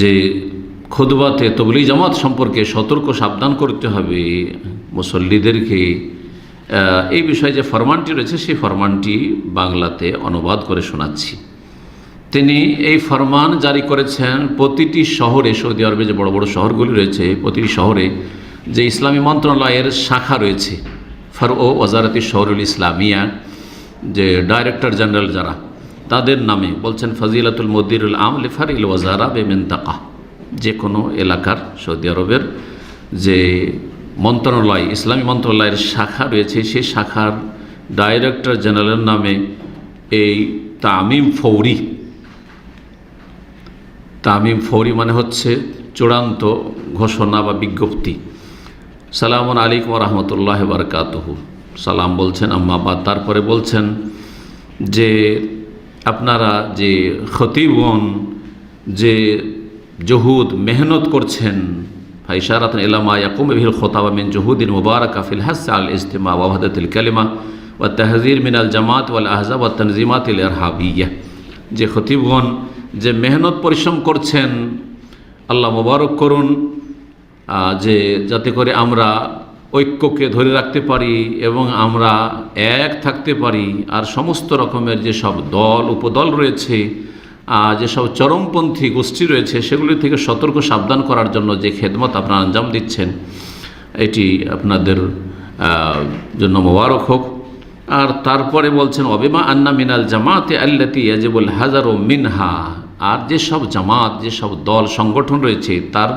যে খুদবাতে তবলি জামাত সম্পর্কে সতর্ক সাবধান করতে হবে মুসল্লিদেরকে। এই বিষয়ে যে ফরমানটি রয়েছে, সেই ফরমানটি বাংলাতে অনুবাদ করে শোনাচ্ছি। তিনি এই ফরমান জারি করেছেন প্রতিটি শহরে, সৌদি আরবে যে বড় বড় শহরগুলি রয়েছে, প্রতিটি শহরে যে ইসলামী মন্ত্রণালয়ের শাখা রয়েছে ফর ও ওজারাতি শহরুল ইসলামিয়া, যে ডাইরেক্টর জেনারেল যারা তাদের নামে বলছেন ফজিলাতুল মদিরুল আম লিফার ইল ওয়াজারা বেমেন্তাকা। যে কোনো এলাকার সৌদি আরবের যে মন্ত্রণালয়, ইসলামী মন্ত্রণালয়ের শাখা রয়েছে, সেই শাখার ডাইরেক্টর জেনারেলের নামে এই তামিম ফৌরি। তামিম ফৌরি মানে হচ্ছে চূড়ান্ত ঘোষণা বা বিজ্ঞপ্তি। সালামুন আলাইকুম রহমতুল্লাহ বারকাতহু। সালাম বলছেন আম্মাবাদ তারপরে বলছেন যে আপনারা যে খতিবন, যে জহুদ মেহনত করছেন ফাইসারাত এলামা ইয়াকুম বিল খোতাবা মিন জহুদিন মুবারাকা ফিল হাস আল ইজতিমা ওয়াহাদাতিল কালিমা ওয়া তাহজির মিনাল জামাত ওয়াল আহজাব ওয়া তানজিমাত ইল ইরহাবিয়া যে খতিবগণ যে মেহনত পরিশ্রম করছেন, আল্লাহ মোবারক করুন যে যাতে করে আমরা ঐক্যকে ধরে রাখতে পারি এবং আমরা এক থাকতে পারি। আর সমস্ত রকমের যেসব দল উপদল রয়েছে আহ, যেসব চরমপন্থী গোষ্ঠী রয়েছে সেগুলি থেকে সতর্ক সাবধান করার জন্য যে খেদমত আপনারা আঞ্জাম দিচ্ছেন এটি আপনাদের জন্য মোবারক হোক। আর তারপরে বলছেন অবিমা আন্না মিনাল জামাতে আল্লাতি ইয়াজিবুল হাজার মিনহা। আর যেসব জামাত যেসব দল সংগঠন রয়েছে তার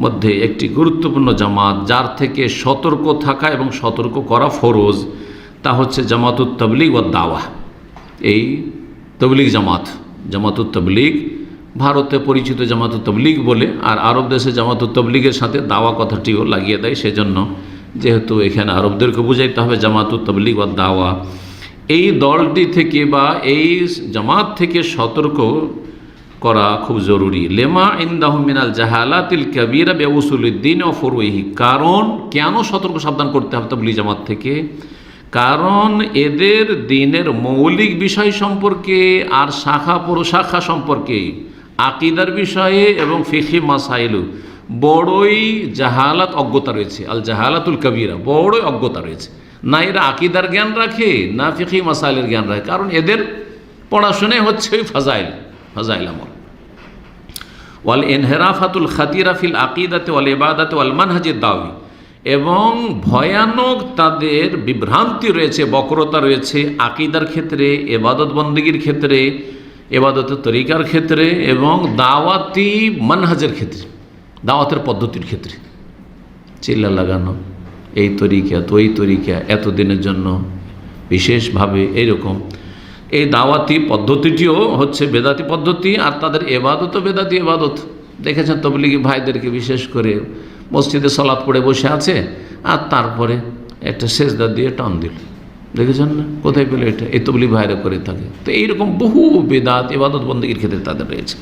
মধ্যে একটি গুরুত্বপূর্ণ জামাত, যার থেকে সতর্ক থাকা এবং সতর্ক করা ফরজ, তা হচ্ছে জামাতুত তবলিগ ও দাওয়া। এই তবলিগ জামাত, জামাতুত তবলিগ, ভারতে পরিচিত জামাতুত তবলিগ বলে, আর আরব দেশে জামাতুত তবলিগের সাথে দাওয়া কথাটিও লাগিয়ে দেয় সেজন্য যেহেতু এখানে আরবদেরকে বুঝাইতে হবে জামাতুত তবলিগ বা দাওয়া। এই দলটি থেকে বা এই জামাত থেকে সতর্ক করা খুব জরুরি। লেমা ইন্দাহ মিনাল জাহালাতিল কাবিরা বেউসুলুদ্দিন ও ফরুইহি। কারণ কেন সতর্ক সাবধান করতে হবে তবলি জামাত থেকে? কারণ এদের দিনের মৌলিক বিষয় সম্পর্কে আর শাখা প্রশাখা সম্পর্কে, আকিদার বিষয়ে এবং ফিখি মাসাইলু বড়ই জাহালাত অজ্ঞতা রয়েছে। আল জাহালাতুল কবিরা বড়ই অজ্ঞতা রয়েছে। না এরা আকিদার জ্ঞান রাখে, না ফিখি মাসাইলের জ্ঞান রাখে। কারণ এদের পড়াশোনাই হচ্ছে ওই ফাজাইল ফাজাইল আমল। ওয়াল এনহেরাফাতুল খাতিরা ফিল আকিদাতে ওয়াল ইবাদাতে ওয়াল মানহাজের দাওয়ি। এবং ভয়ানক তাদের বিভ্রান্তি রয়েছে, বক্রতা রয়েছে আকিদার ক্ষেত্রে এবাদত বন্দীগীর ক্ষেত্রে এবাদতের তরিকার ক্ষেত্রে এবং দাওয়াতি মানহাজের ক্ষেত্রে, দাওয়াতের পদ্ধতির ক্ষেত্রে। চিল্লা লাগানো, এই তরিকা, তো এই তরিকা, এতদিনের জন্য বিশেষভাবে এইরকম এই দাওয়াতি পদ্ধতিটিও হচ্ছে বেদাতি পদ্ধতি আর তাদের এবাদতও বেদাতি এবাদত। দেখেছেন তবলিগি ভাইদেরকে বিশেষ করে মসজিদে সলাৎ পড়ে বসে আছে আর তারপরে একটা সেজদা দিয়ে টান দিল। দেখেছেন না? কোথায় পেলে এটা? এই তবলি ভাইরা করে থাকে। তো এইরকম বহু বেদাত এবাদত বন্দীগীর ক্ষেত্রে তাদের রয়েছে।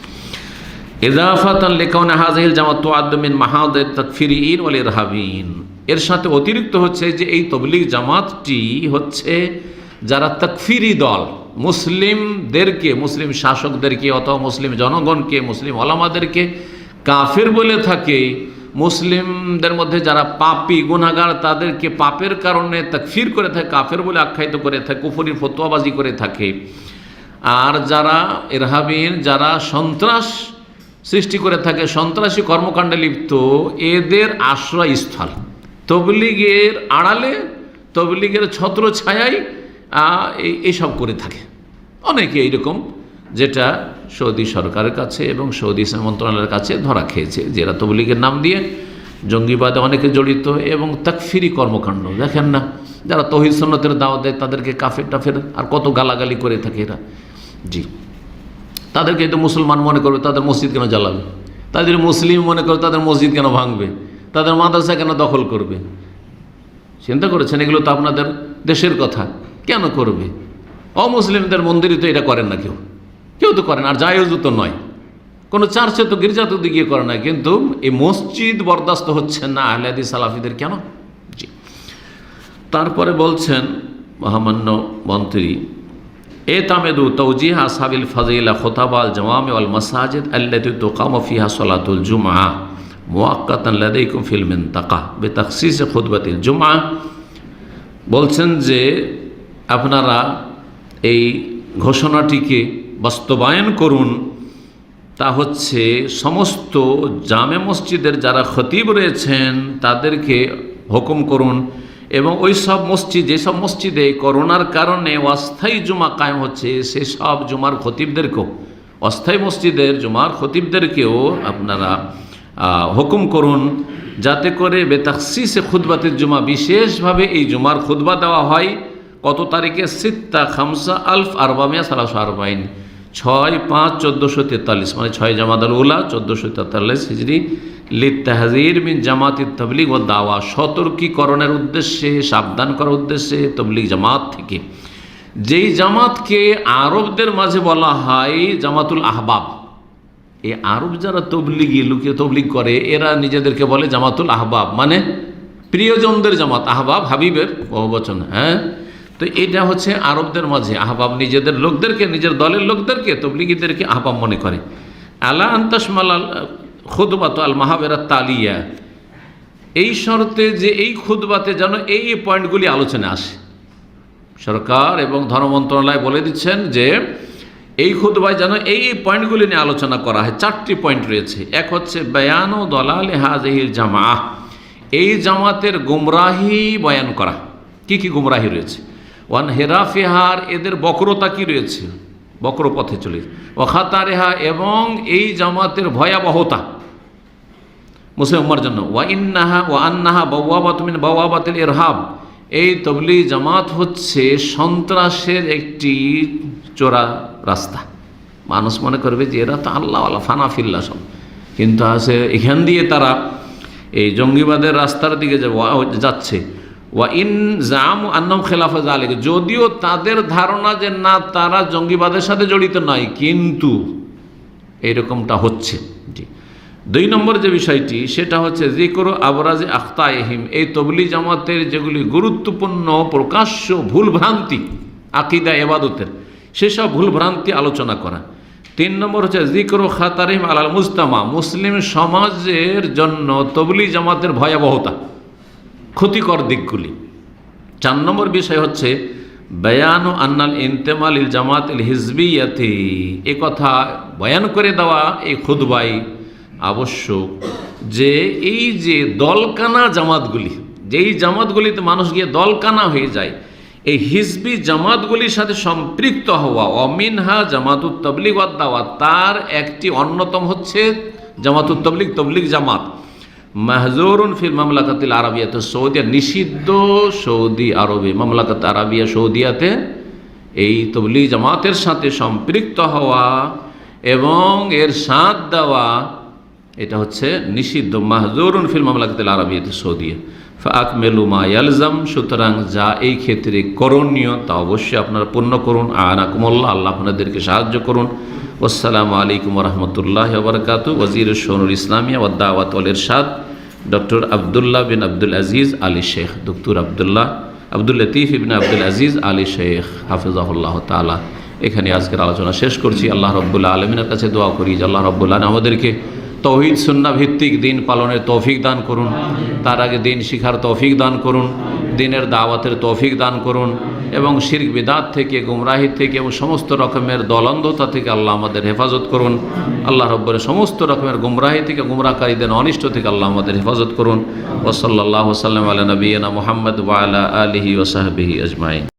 এজাফাত লেখাউন হাজিল জামাত তোয়াদ্দমিন মাহাদের তকফিরিন ওয়াল ইরহাবিন। এর সাথে অতিরিক্ত হচ্ছে যে এই তবলিগ জামাতটি হচ্ছে যারা তকফিরি দল মুসলিমদেরকে, মুসলিম শাসকদেরকে অথবা মুসলিম জনগণকে, মুসলিম ওলামাদেরকে কাফের বলে থাকে। মুসলিমদের মধ্যে যারা পাপি গুনাগার তাদেরকে পাপের কারণে তকফির করে থাকে, কাফের বলে আখ্যায়িত করে থাকে, কুফরির ফতোয়াবাজি করে থাকে। আর যারা এরহাবিন যারা সন্ত্রাস সৃষ্টি করে থাকে, সন্ত্রাসী কর্মকাণ্ডে লিপ্ত, এদের আশ্রয়স্থল। তবলিগের আড়ালে, তবলিগের ছত্র ছায়াই এই এইসব করে থাকে। অনেকে এইরকম, যেটা সৌদি সরকারের কাছে এবং সৌদি মন্ত্রণালয়ের কাছে ধরা খেয়েছে যেটা তবলিগের নাম দিয়ে জঙ্গিবাদে অনেকে জড়িত এবং তাকফিরি কর্মকাণ্ড। দেখেন না, যারা তহিদ সন্ন্যতের দাওয়াত দেয়, তাদেরকে কাফের টাফের আর কত গালাগালি করে থাকে এরা। জি। তাদেরকে তো মুসলমান মনে করবে, তাদের মসজিদ কেন জ্বালাবে? তাদের মুসলিম মনে করবে, তাদের মসজিদ কেন ভাঙবে? তাদের মাদ্রাসা কেন দখল করবে? চিন্তা করেছেন, এগুলো তো আপনাদের দেশের কথা। কেন করবে? অমুসলিমদের মন্দিরই তো এটা করেন না কেউ। কেউ তো করেন, আর জায়জও তো নয়। কোনো চার্চে তো গির্জাতে তো গিয়ে করে না, কিন্তু এই মসজিদ বরদাস্ত হচ্ছে না আহলাদি সালাফিদের কেন? জি। তারপরে বলছেন মহামান্য মন্ত্রী, এ তামেদু তৌজিহ আসাবিল ফাজিলা খোতাবাল জওয়াম আল মাসাজিদ আল্লাতি তোকাম ফিহা সলাতুল জুমা মোয়াক্কাতান লাদাইকুম ফিল মিনতাকা বেতাকসিস খুতবাতিল জুমা বলছেন যে আপনারা এই ঘোষণাটিকে বাস্তবায়ন করুন, তা হচ্ছে সমস্ত জামে মসজিদের যারা খতিব রয়েছেন, তাদেরকে হুকুম করুন এবং ওই সব মসজিদ যেসব মসজিদে করোনার কারণে অস্থায়ী জুমা কায়েম হচ্ছে সেসব জুমার খতিবদেরকেও, অস্থায়ী মসজিদের জুমার খতিবদেরকেও আপনারা হুকুম করুন যাতে করে বেতাকসিসে খুদবাতের জুমা বিশেষভাবে এই জুমার খুদবা দেওয়া হয়। কত তারিখে? সিত্তা, খামসা, আলফ, আরবামিয়া, সালাস, আরবাইন। ছয়, পাঁচ, চোদ্দোশো তেতাল্লিশ। মানে ছয় জামাদাল উলা, চোদ্দোশো তেতাল্লিশ হিজড়ি লিত তাহজির মিন জামাতি তবলিগ ও দাওয়া। সতর্কীকরণের উদ্দেশ্যে, সাবধান করার উদ্দেশ্যে তবলিগ জামাত থেকে। যেই জামাতকে আরবদের মাঝে বলা হয় জামাতুল আহবাব, এই আরব যারা তবলিগি লুকিয়ে তবলিগ করে, এরা নিজেদেরকে বলে জামাতুল আহবাব। মানে প্রিয়জনদের জামাত, আহবাব, হাবিবের, বহুবচন হ্যাঁ? তো এটা হচ্ছে আরবদের মাঝে আহবাব নিজেদের লোকদেরকে, নিজের দলের লোকদেরকে, তবলিগীদেরকে আহবাব মনে করে। আলা আন্তাসমাল খুদবাত আল মাহাবেরা তালিয়া। এই শর্তে যে এই খুদবাতে যেন এই পয়েন্টগুলি আলোচনা আসে। সরকার এবং ধর্ম মন্ত্রণালয় বলে দিচ্ছেন যে এই খুদবায় যেন এই এই পয়েন্টগুলি নিয়ে আলোচনা করা হয়। চারটি পয়েন্ট রয়েছে। এক হচ্ছে, বয়ান ও দলাল হাজহির জামা এই জামাতের গুমরাহি বয়ান করা। কি কি গুমরাহি রয়েছে? ওয়ান হেরাফেহার, এদের বক্রতা কি রয়েছে? বক্র পথে চলে ওখাতারেহা এবং এই জামাতের ভয়াবহতা। মুসলিম উম্মার জন্য। ওয়া ইন্নাহা, ওয়া আন্নাহা বাউয়াবাত মিন বাউয়াবাতিল ইরহাব এই তবলি জামাত হচ্ছে সন্ত্রাসের একটি চোরা রাস্তা। মানুষ মনে করবে যে এরা তো আল্লাহ আল্লাহ ফানাফিল্লা সব। কিন্তু আসে এখান দিয়ে তারা এই জঙ্গিবাদের রাস্তার দিকে যাচ্ছে। ওয়া ইন জাম আন্নম খেলাফা জালেক যদিও তাদের ধারণা যে না, তারা জঙ্গিবাদের সাথে জড়িত নয়, কিন্তু এইরকমটা হচ্ছে। জি। দুই নম্বর যে বিষয়টি, সেটা হচ্ছে যে আবরাজে আখতায়হিম এই তবলি জামাতের যেগুলি গুরুত্বপূর্ণ, প্রকাশ্য ভুলভ্রান্তি, আকিদা, এবাদতের, সেসব ভুলভ্রান্তি আলোচনা করা। তিন নম্বর হচ্ছে জিক্র খাতারিম আলাল মুস্তামা মুসলিম সমাজের জন্য তবলি জামাতের ভয়াবহতা। ক্ষতিকর দিকগুলি। চার নম্বর বিষয় হচ্ছে, বয়ান ও আন্নাল ইন্তেমাল ইল জামাত ইল হিজবিয়াতে। এ কথা বয়ান করে দেওয়া এই খুদবাই আবশ্যক যে এই যে দলকানা জামাতগুলি যেই জামাতগুলিতে মানুষ গিয়ে দলকানা হয়ে যায়, এই হিজবি জামাতগুলির সাথে সম্পৃক্ত হওয়া অমিনহা জামাতুত তবলিগ ওয়াদ দাওয়া তার একটি অন্যতম হচ্ছে জামাতুত তবলিগ তবলিগ জামাত। মাহজুরুন ফিল মামলাকাতিল আরবিয়াতে, সৌদিয়া, নিষিদ্ধ সৌদি আরবে মামলাকাত আরবিয়া সৌদিয়াতে এই তবলিগ জামাতের সাথে সম্পৃক্ত হওয়া এবং এর সাথ দেওয়া, এটা হচ্ছে নিষিদ্ধ মাহজুরুন ফিল মামলাকাতিল আরবিয়াতে সৌদিয়া। ফাক মেলুমা ইয়ালজাম, সুতরাং যা এই ক্ষেত্রে করণীয় তা অবশ্যই আপনারা পূর্ণ করুন। আনাকুমল্লাহ আল্লাহ আপনাদেরকে সাহায্য করুন। আসসালামু আলাইকুম রহমতুল্লাহ বরকাত ওজির সোনুল ইসলামিয়া ওদাওয়াত আল ইরশাদ। Doctor Abdullah bin Abdul Aziz Ali Sheikh, doctor Abdullah Abdul Latif ibn Abdul Aziz Ali Sheikh, হাফিজাহুল্লাহ তালা এখানে আজকের আলোচনা শেষ করছি। আল্লাহ রব্বুল্লাহ আলমিনের কাছে দোয়া করি যে আল্লাহ রব্বুল্লাহ আমাদেরকে তৌহিদ সুন্না ভিত্তিক দিন পালনের তৌফিক দান করুন। তার আগে দিন শিখার তৌফিক দান করুন, দিনের দাওয়াতের তৌফিক দান করুন এবং শির্ক বিদাত থেকে, গুমরাহি থেকে এবং সমস্ত রকমের দলন্ধতা থেকে আল্লাহ আমাদের হেফাজত করুন। আল্লাহ রব্বরের সমস্ত রকমের গুমরাহি থেকে গুমরাকারীদের অনিষ্ট থেকে আল্লাহ আমাদের হেফাজত করুন। ওসল্লাহ সাল্লাম আলা নবীনা মোহাম্মদ ওয়ালা আলিহি ওসাহবিহি আজমাইন।